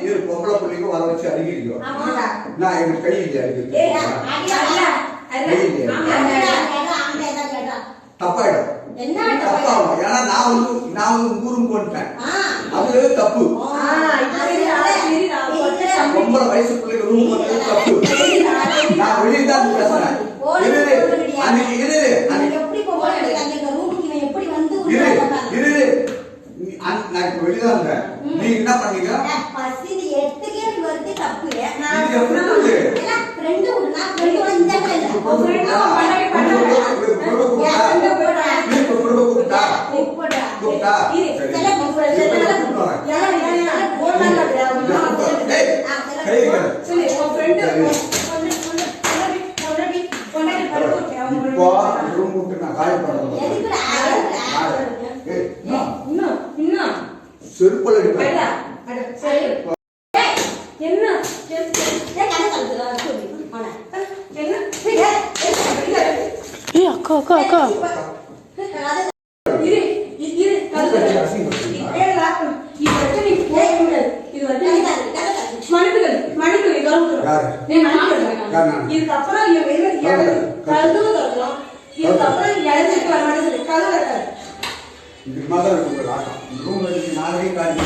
இது பொம்பளை பிள்ளைக்கும் வர வச்சு அருகிலியோ நான் எனக்கு கை இல்லையா தப்பாயிடும். நான் வந்து நான் வந்து ஊரும் போட்டேன் அது தப்பு. பொம்பளை வயசு தப்பு. நான் வெளியே தான் பேசுறேன். இரு இரு. இரு நான் இப்ப வெளியே தான் இருந்தேன் நீங்க என்ன இப்போ ரூமுக்கு நான் காய பண்ணுறேன் செருப்பல் எடுப்பேன். என்ன? ஏ அக்கா அக்கா அக்கா. இதுக்கப்புறம் கழுதும் திறக்கலாம் இதுக்கப்புறம் இடத்துக்கு வர மாட்டேங்குது. கழுவு இருக்காது இந்த மாதிரி இருக்கும் ரூம் இருக்கு நாளைக்கு காலி.